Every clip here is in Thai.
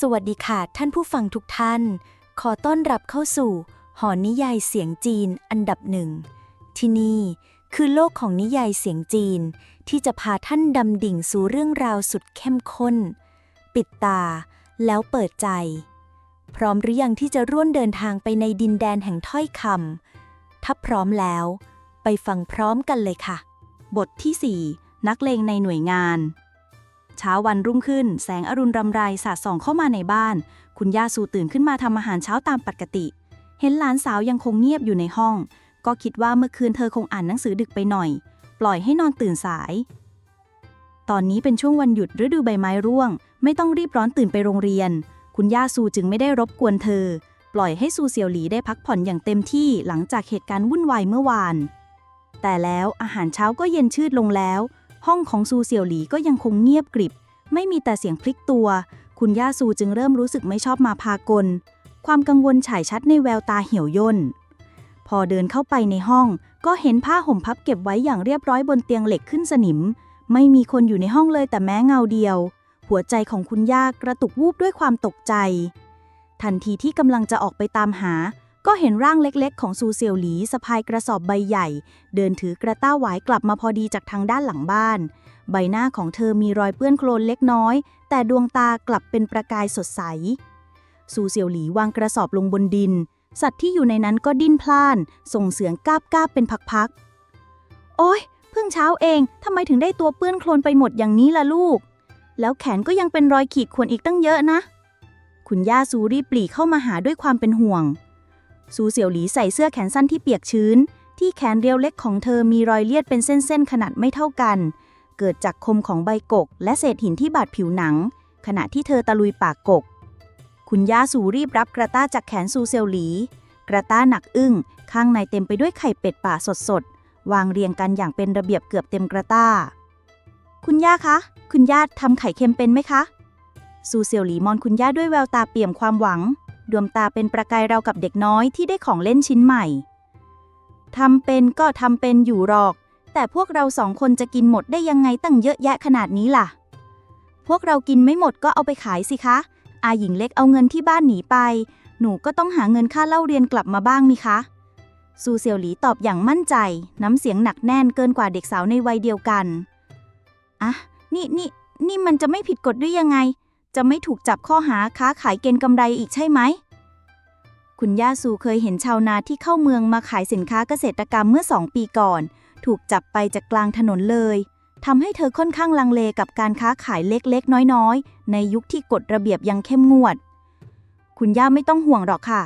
สวัสดีค่ะท่านผู้ฟังทุกท่าน ขอต้อนรับเข้าสู่ หอนิยายเสียงจีนอันดับหนึ่ง ที่นี่คือโลกของนิยายเสียงจีน ที่จะพาท่านดำดิ่งสู่เรื่องราวสุดเข้มข้น ปิดตาแล้วเปิดใจ พร้อมหรือยังที่จะร่วมเดินทางไปในดินแดนแห่งถ้อยคำถ้าพร้อมแล้ว ไปฟังพร้อมกันเลยค่ะ บทที่ 4 นักเลงในหน่วยงาน เช้าวันรุ่งขึ้น แสงอรุณรำไรสาดส่องเข้ามาในบ้าน คุณย่าสูตื่นขึ้นมาทำอาหารเช้าตามปกติ เห็นหลานสาวยังคงเงียบอยู่ในห้อง ก็คิดว่าเมื่อคืนเธอคงอ่านหนังสือดึกไปหน่อย ปล่อยให้นอนตื่นสาย ตอนนี้เป็นช่วงวันหยุดฤดูใบไม้ร่วง ไม่ต้องรีบร้อนตื่นไปโรงเรียน คุณย่าซูจึงไม่ได้รบกวนเธอ ปล่อยให้ซูเซียวหลีได้พักผ่อนอย่างเต็มที่หลังจากเหตุการณ์วุ่นวายเมื่อวาน แต่แล้วอาหารเช้าก็เย็นชืดลงแล้ว ห้องของซูเซียวหลีก็ยังคงเงียบกริบ ไม่มีแต่เสียงพลิกตัว คุณย่าซูจึงเริ่มรู้สึกไม่ชอบมาพากล ความกังวลฉายชัดในแววตาเหี่ยวย่น พอเดินเข้าไปในห้อง ก็เห็นผ้าห่มพับเก็บไว้อย่างเรียบร้อยบนเตียงเหล็กขึ้นสนิม ไม่มีคนอยู่ในห้องเลยแต่แม้เงาเดียว หัวใจของคุณย่ากระตุกวูบด้วยความตกใจ ทันทีที่กำลังจะออกไปตามหา ก็เห็นร่างเล็กๆ ของซูเซียวหลีสะพายกระสอบใบใหญ่ เดินถือกระต้าหวายกลับมาพอดีจากทางด้านหลังบ้าน ใบหน้าของเธอมีรอยเปื้อนโคลนเล็กน้อย แต่ดวงตากลับเป็นประกายสดใส ซูเซียวหลีวางกระสอบลงบนดิน สัตว์ที่อยู่ในนั้นก็ดิ้นพล่าน ส่งเสียงกาบกาบเป็นพักๆ โอ๊ยเพิ่งเช้าเองทำไมถึงได้ตัวเปื้อนโคลนไปหมดอย่างนี้ล่ะลูก แล้วแขนก็ยังเป็นรอยขีดข่วนอีกตั้งเยอะนะ คุณย่าซูรีบปลีเข้ามาหาด้วยความเป็นห่วง ซูเสี่ยวหลีใส่เสื้อแขนสั้นที่เปียกชื้น ที่แขนเรียวเล็กของเธอมีรอยเลียดเป็นเส้นๆ ขนาดไม่เท่ากัน เกิดจากคมของใบกก และเศษหินที่บาดผิวหนัง ขณะที่เธอตะลุยปากกก คุณย่าสูรีบรับกระต้าจากแขนซูเซียวหลี กระต้าหนักอึ้ง ข้างในเต็มไปด้วยไข่เป็ดป่าสดๆ วางเรียงกันอย่างเป็นระเบียบเกือบเต็มกระต้า คุณย่าคะ คุณย่าทำไข่เค็มเป็นไหมคะ ซูเซียวหลีมองคุณย่าด้วยแววตาเปี่ยมความหวัง ดวงตาเป็นประกายเรากับเด็กน้อยที่ได้ของเล่นชิ้นใหม่ทำเป็นก็ทำเป็นอยู่หรอก แต่พวกเราสองคนจะกินหมดได้ยังไงตั้งเยอะแยะขนาดนี้ล่ะ พวกเรากินไม่หมดก็เอาไปขายสิคะ อาหญิงเล็กเอาเงินที่บ้านหนีไป หนูก็ต้องหาเงินค่าเล่าเรียนกลับมาบ้างนี่คะซูเซียวหลีตอบอย่างมั่นใจ น้ำเสียงหนักแน่นเกินกว่าเด็กสาวในวัยเดียวกัน อะ นี่นี่นี่มันจะไม่ผิดกฎได้ยังไง จะไม่ถูกจับข้อหาค้าขายเกณฑ์กำไรอีกใช่ไหม คุณย่าซูเคยเห็นชาวนาที่เข้าเมืองมาขายสินค้าเกษตรกรรมเมื่อสองปีก่อน ถูกจับไปจากกลางถนนเลยทำให้เธอค่อนข้างลังเลกับการค้าขายเล็กๆ น้อยๆ ในยุคที่กฎระเบียบยังเข้มงวด คุณย่าไม่ต้องห่วงหรอกค่ะ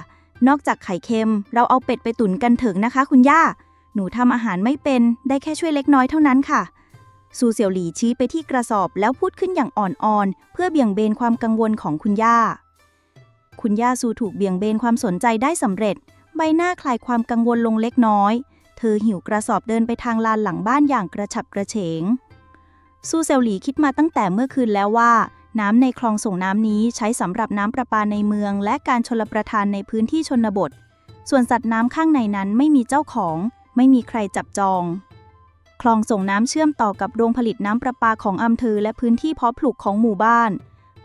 นอกจากไข่เค็ม เราเอาเป็ดไปตุ๋นกันเถิงนะคะ คุณย่า หนูทำอาหารไม่เป็นได้แค่ช่วยเล็กน้อยเท่านั้นค่ะ ซูเซียวหลี่ชี้ไปที่กระสอบแล้วพูดขึ้นอย่างอ่อนๆ เพื่อเบี่ยงเบนความกังวลของคุณย่า คุณย่าซูถูกเบี่ยงเบนความสนใจได้สำเร็จ ใบหน้าคลายความกังวลลงเล็กน้อย เธอหิวกระสอบเดินไปทางลานหลังบ้านอย่างกระฉับกระเฉง ซูเซลหลีคิดมาตั้งแต่เมื่อคืนแล้วว่า น้ำในคลองส่งน้ำนี้ใช้สำหรับน้ำประปาในเมือง และการชลประทานในพื้นที่ชนบท ส่วนสัตว์น้ำข้างในนั้นไม่มีเจ้าของ ไม่มีใครจับจอง คลองส่งน้ำเชื่อมต่อกับโรงผลิตน้ำประปาของอำเภอและพื้นที่เพาะปลูกของหมู่บ้าน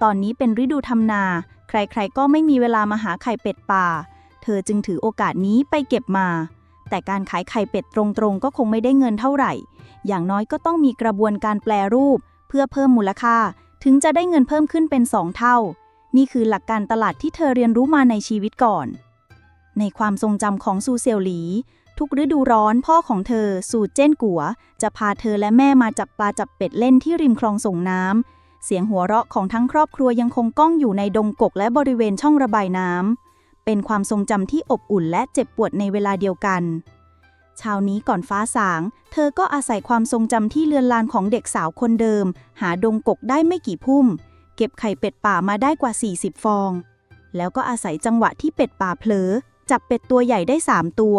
ตอนนี้เป็นฤดูทำนา ใครๆ ก็ไม่มีเวลามาหาไข่เป็ดป่า เธอจึงถือโอกาสนี้ไปเก็บมา แต่การขายไข่เป็ดตรงๆ ก็คงไม่ได้เงินเท่าไหร่ อย่างน้อยก็ต้องมีกระบวนการแปลรูป เพื่อเพิ่มมูลค่า ถึงจะได้เงินเพิ่มขึ้นเป็น2เท่า นี่คือหลักการตลาดที่เธอเรียนรู้มาในชีวิตก่อน ในความทรงจำของซูเซียวหลี ทุกฤดูร้อนพ่อของเธอ สูตรเจ้นกัว จะพาเธอและแม่มาจับปลาจับเป็ดเล่นที่ริมคลองส่งน้ำ เสียงหัวเราะของทั้งครอบครัวยังคงก้องอยู่ในดงกกและบริเวณช่องระบายน้ำ เป็นความทรงจำที่อบอุ่นและเจ็บปวดในเวลาเดียวกัน เช้านี้ก่อนฟ้าสาง เธอก็อาศัยความทรงจำที่เลือนลานของเด็กสาวคนเดิม หาดงกกได้ไม่กี่พุ่ม เก็บไข่เป็ดป่ามาได้กว่า 40 ฟอง แล้วก็อาศัยจังหวะที่เป็ดป่าเผลอจับเป็ดตัวใหญ่ได้3ตัว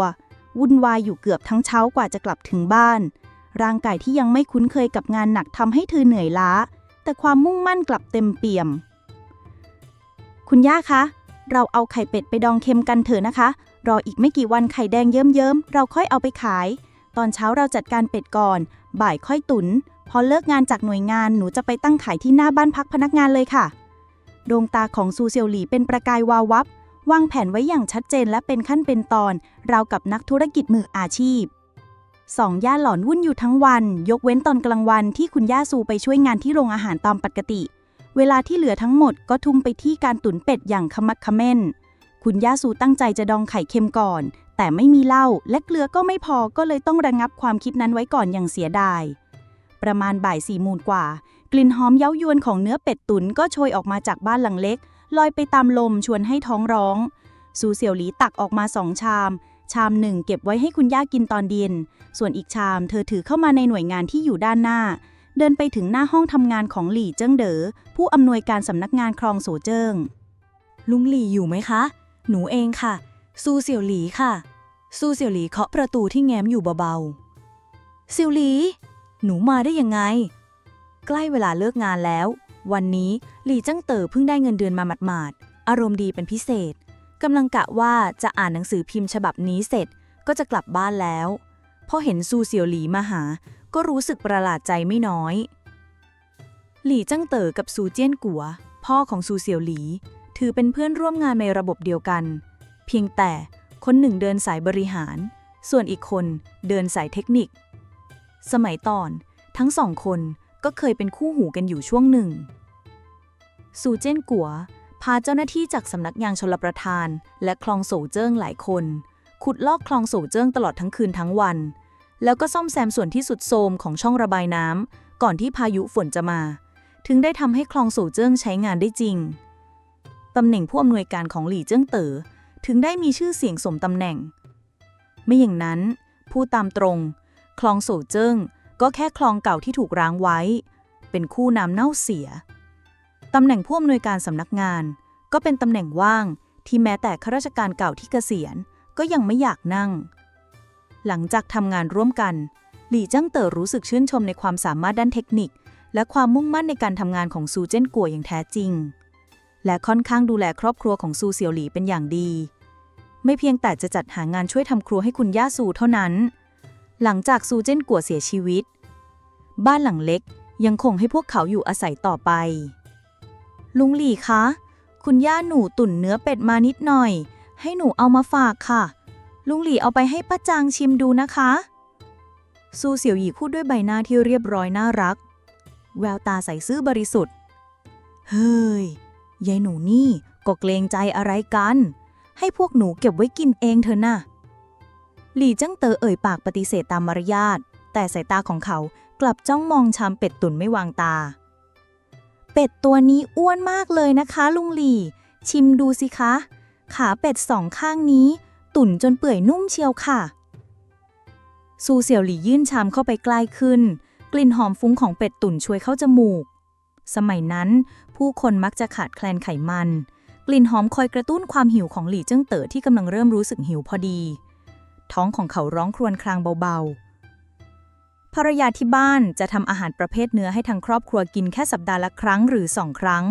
วุ่นวายอยู่เกือบทั้งเช้ากว่าจะกลับถึงบ้าน ร่างกายที่ยังไม่คุ้นเคยกับงานหนักทำให้เธอเหนื่อยล้า แต่ความมุ่งมั่นกลับเต็มเปี่ยม คุณย่าคะ เราเอาไข่เป็ดไปดองเค็มกันเถอะนะคะ รออีกไม่กี่วันไข่แดงเยิ้มๆเราค่อยเอาไปขาย ตอนเช้าเราจัดการเป็ดก่อน บ่ายค่อยตุน พอเลิกงานจากหน่วยงานหนูจะไปตั้งขายที่หน้าบ้านพักพนักงานเลยค่ะ ดวงตาของซูเซียวหลีเป็นประกายวาววับ วางแผนไว้อย่างชัดเจนและเป็นขั้นเป็นตอนราวกับนักธุรกิจมืออาชีพสองย่าหลอนวุ่นอยู่ทั้งวัน ยกเว้นตอนกลางวันที่คุณย่าซูไปช่วยงานที่โรงอาหารตามปกติ เวลาที่เหลือทั้งหมดก็ทุ่มไปที่การตุ๋นเป็ดอย่างขมักขม้น คุณย่าซูตั้งใจจะดองไข่เค็มก่อน แต่ไม่มีเหล้าและเกลือก็ไม่พอก็เลยต้องระงับความคิดนั้นไว้ก่อนอย่างเสียดาย ประมาณบ่ายสี่โมงกว่า กลิ่นหอมเย้ายวนของเนื้อเป็ดตุ๋นก็โชยออกมาจากบ้านหลังเล็ก ลอยไปตามลมชวนให้ท้องร้องซูเสี่ยวหลีตักออกมาสองชาม ชามหนึ่งเก็บไว้ให้คุณย่ากินตอนเย็น ส่วนอีกชามเธอถือเข้ามาในหน่วยงานที่อยู่ด้านหน้า เดินไปถึงหน้าห้องทำงานของหลี่เจิ้งเดอ๋อผู้อำนวยการสำนักงานคลองโสเจิ้ง ลุงหลี่อยู่ไหมคะ หนูเองค่ะ ซูเสี่ยวหลีค่ะ ซูเสี่ยวหลีเคาะประตูที่แง้มอยู่เบาๆเสี่ยวหลี หนูมาได้ยังไง ใกล้เวลาเลิกงานแล้ว วันนี้หลี่จั้งเต๋อเพิ่งได้เงินเดือนมาหมาดๆ อารมณ์ดีเป็นพิเศษ กำลังกะว่าจะอ่านหนังสือพิมพ์ฉบับนี้เสร็จก็จะกลับบ้านแล้ว พอเห็นซูเสี่ยวหลีมาหา ก็รู้สึกประหลาดใจไม่น้อย หลี่จั้งเต๋อกับซูเจี้ยนกัว พ่อของซูเสี่ยวหลี ถือเป็นเพื่อนร่วมงานในระบบเดียวกัน เพียงแต่คนหนึ่งเดินสายบริหาร ส่วนอีกคนเดินสายเทคนิค สมัยตอนทั้งสองคน ก็เคยเป็นคู่หูกันอยู่ช่วงหนึ่งซูเจิ้นกัว พาเจ้าหน้าที่จากสำนักงานชลประทาน และคลองโสเจิ้งหลายคน ขุดลอกคลองโสเจิ้งตลอดทั้งคืนทั้งวัน แล้วก็ซ่อมแซมส่วนที่สุดโทรมของช่องระบายน้ำก่อนที่พายุฝนจะมา ถึงได้ทำให้คลองโสเจิ้งใช้งานได้จริงตำแหน่งผู้อำนวยการของหลี่เจิ้งเต๋อถึงได้มีชื่อเสียงสมตำแหน่ง ไม่อย่างนั้นพูดตามตรง คลองโสเจิ้ง ก็แค่คลองเก่าที่ถูกร้างไว้ เป็นคู่น้ำเน่าเสีย ตำแหน่งผู้อำนวยการสำนักงาน ก็เป็นตำแหน่งว่างที่แม้แต่ข้าราชการเก่าที่เกษียณก็ยังไม่อยากนั่ง หลังจากทำงานร่วมกัน หลี่จั้งเต๋อรู้สึกชื่นชมในความสามารถด้านเทคนิค และความมุ่งมั่นในการทำงานของซูเจ้นกัวอย่างแท้จริง และค่อนข้างดูแลครอบครัวของซูเซียวหลี่เป็นอย่างดี ไม่เพียงแต่จะจัดหางานช่วยทำครัวให้คุณย่าซูเท่านั้น หลังจากซูเจิ้นกัวเสียชีวิต บ้านหลังเล็กยังคงให้พวกเขาอยู่อาศัยต่อไป ลุงหลี่คะ คุณย่าหนูตุ๋นเนื้อเป็ดมานิดหน่อย ให้หนูเอามาฝากค่ะ ลุงหลี่เอาไปให้ป้าจางชิมดูนะคะ ซูเสี่ยวหยีพูดด้วยใบหน้าที่เรียบร้อยน่ารัก แววตาใสซื่อบริสุทธิ์ เฮ้ย ยายหนูนี่ก็เกรงใจอะไรกัน ให้พวกหนูเก็บไว้กินเองเถอะนะ หลี่จั้งเตอเอ่ยปากปฏิเสธตามมารยาท แต่สายตาของเขากลับจ้องมองชามเป็ดตุ๋นไม่วางตา เป็ดตัวนี้อ้วนมากเลยนะคะ ลุงหลี่ ชิมดูสิคะ ขาเป็ดสองข้างนี้ ตุ๋นจนเปื่อยนุ่มเชียวค่ะ ซูเสี่ยวหลี่ยื่นชามเข้าไปใกล้ขึ้น กลิ่นหอมฟุ้งของเป็ดตุ๋นช่วยเข้าจมูก สมัยนั้น ผู้คนมักจะขาดแคลนไขมัน กลิ่นหอมคอยกระตุ้นความหิวของหลี่เจิ้งเต๋อที่กำลังเริ่มรู้สึกหิวพอดี ท้องของเขาร้องครวญครางเบาๆ ภรรยาที่บ้านจะทำอาหารประเภทเนื้อให้ทางครอบครัวกินแค่สัปดาห์ละครั้งหรือสองครั้ง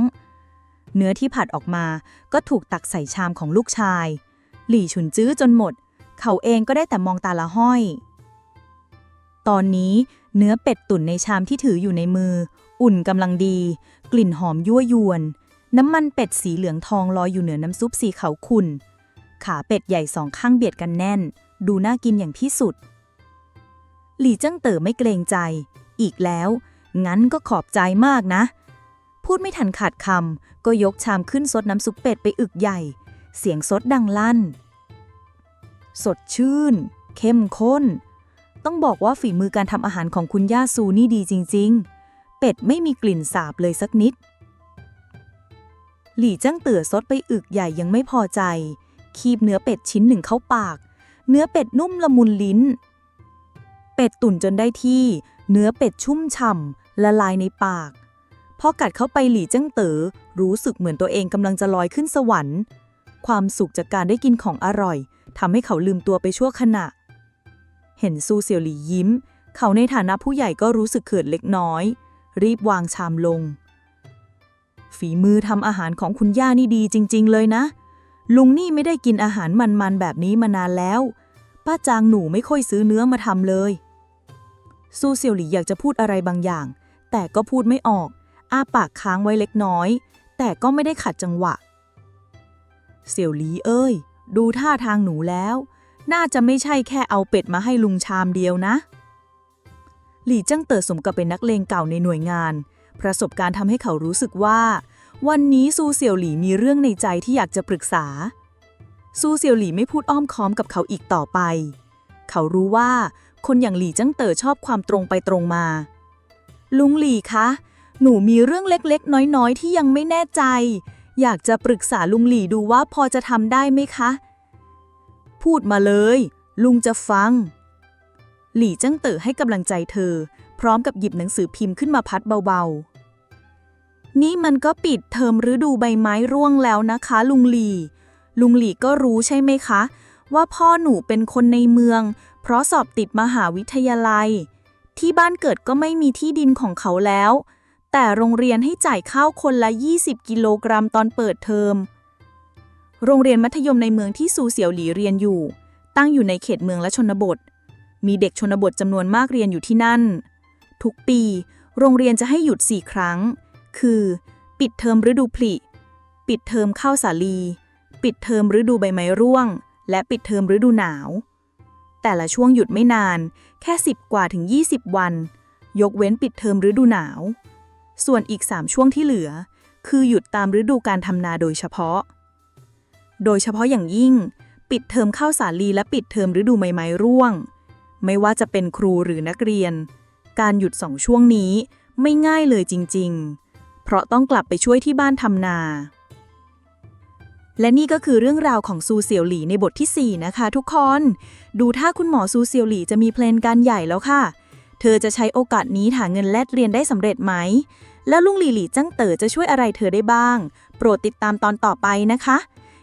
เนื้อที่ผัดออกมาก็ถูกตักใส่ชามของลูกชาย หลี่ฉุนจื้อจนหมด เขาเองก็ได้แต่มองตาละห้อย ตอนนี้เนื้อเป็ดตุ๋นในชามที่ถืออยู่ในมือ อุ่นกำลังดี กลิ่นหอมยั่วยวน น้ำมันเป็ดสีเหลืองทองลอยอยู่เหนือน้ำซุปสีขาวขุ่นขาเป็ดใหญ่สองข้างเบียดกันแน่น ดูน่ากินอย่างที่สุด หลี่เจิ้งเต๋อไม่เกรงใจ อีกแล้ว งั้นก็ขอบใจมากนะ พูดไม่ทันขาดคำก็ยกชามขึ้นซดน้ำซุปเป็ดไปอึกใหญ่ เสียงซดดังลั่น สดชื่น เข้มข้น ต้องบอกว่าฝีมือการทำอาหารของคุณย่าซูนี่ดีจริง ๆ เป็ดไม่มีกลิ่นสาบเลยสักนิดหลี่จ้างเตือซดไปอึกใหญ่ยังไม่พอใจ คีบเนื้อเป็ดชิ้นหนึ่งเข้าปาก เนื้อเป็ดนุ่มละมุนลิ้น เป็ดตุ๋นจนได้ที่ เนื้อเป็ดชุ่มฉ่ำละลายในปาก พอกัดเข้าไปหลี่จ้งเต๋อรู้สึกเหมือนตัวเองกำลังจะลอยขึ้นสวรรค์ ความสุขจากการได้กินของอร่อยทำให้เขาลืมตัวไปชั่วขณะ เห็นซูเสี่ยวหลี่ยิ้ม เขาในฐานะผู้ใหญ่ก็รู้สึกเขินเล็กน้อย รีบวางชามลง ฝีมือทำอาหารของคุณย่านี่ดีจริง ๆ เลยนะ ลุงนี่ไม่ได้กินอาหารมันๆแบบนี้มานานแล้ว ป้าจางหนูไม่ค่อยซื้อเนื้อมาทำเลย ซูเสี่ยวหลี่อยากจะพูดอะไรบางอย่าง แต่ก็พูดไม่ออก อ้าปากค้างไว้เล็กน้อย แต่ก็ไม่ได้ขัดจังหวะ เสี่ยวหลีเอ้ย ดูท่าทางหนูแล้ว น่าจะไม่ใช่แค่เอาเป็ดมาให้ลุงชามเดียวนะ หลี่จั้งเติดสมกับเป็นนักเลงเก่าในหน่วยงาน ประสบการณ์ทำให้เขารู้สึกว่า วันนี้ซูเสี่ยวหลีมีเรื่องในใจที่อยากจะปรึกษา ซูเสี่ยวหลีไม่พูดอ้อมค้อมกับเขาอีกต่อไป เขารู้ว่า คนอย่างหลี่จังเต๋อชอบความตรงไปตรงมา ลุงหลี่คะ หนูมีเรื่องเล็กๆ น้อยๆ ที่ยังไม่แน่ใจ อยากจะปรึกษาลุงหลี่ดูว่าพอจะทำได้ไหมคะ พูดมาเลย ลุงจะฟัง หลี่จังเต๋อให้กำลังใจเธอ พร้อมกับหยิบหนังสือพิมพ์ขึ้นมาพัดเบาๆ นี่มันก็ปิดเทอมฤดูใบไม้ร่วงแล้วนะคะ ลุงหลี ลุงหลีก็รู้ใช่ไหมคะ ว่าพ่อหนูเป็นคนในเมือง เพราะสอบติดมหาวิทยาลัย ที่บ้านเกิดก็ไม่มีที่ดินของเขาแล้ว แต่โรงเรียนให้จ่ายข้าวคนละ 20 กิโลกรัมตอนเปิดเทอม โรงเรียนมัธยมในเมืองที่ซูเสียวหลีเรียนอยู่ ตั้งอยู่ในเขตเมืองและชนบท มีเด็กชนบทจำนวนมากเรียนอยู่ที่นั่น ทุกปี โรงเรียนจะให้หยุด4ครั้ง คือ ปิดเทอมฤดูผลิ ปิดเทอมเข้าสาลี ปิดเทอมฤดูใบไม้ร่วง และปิดเทอมฤดูหนาว แต่ละช่วงหยุดไม่นาน แค่ 10 กว่าถึง 20 วัน ยกเว้นปิดเทอมฤดูหนาว ส่วนอีก 3 ช่วงที่เหลือ คือหยุดตามฤดูการทำนาโดยเฉพาะ โดยเฉพาะอย่างยิ่ง ปิดเทอมเข้าสาลีและปิดเทอมฤดูใบไม้ร่วง ไม่ว่าจะเป็นครูหรือนักเรียน การหยุดสองช่วงนี้ไม่ง่ายเลยจริง ๆ เพราะต้องกลับไปช่วยที่บ้านทำนา และนี่ก็คือเรื่องราวของซูเซียวหลีในบทที่ 4 นะคะ ทุกคน ดูถ้าคุณหมอซูเซียวหลีจะมีเพลนการใหญ่แล้วค่ะ เธอจะใช้โอกาสนี้หาเงินแลดเรียนได้สำเร็จไหม แล้วลุงหลีหลีจั้งเต๋อจะช่วยอะไรเธอได้บ้าง โปรดติดตามตอนต่อไปนะคะ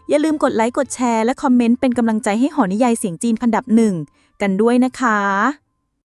อย่าลืมกดไลค์กดแชร์และคอมเมนต์เป็นกำลังใจให้หอนิยายเสียงจีนพันดับหนึ่งกันด้วยนะคะ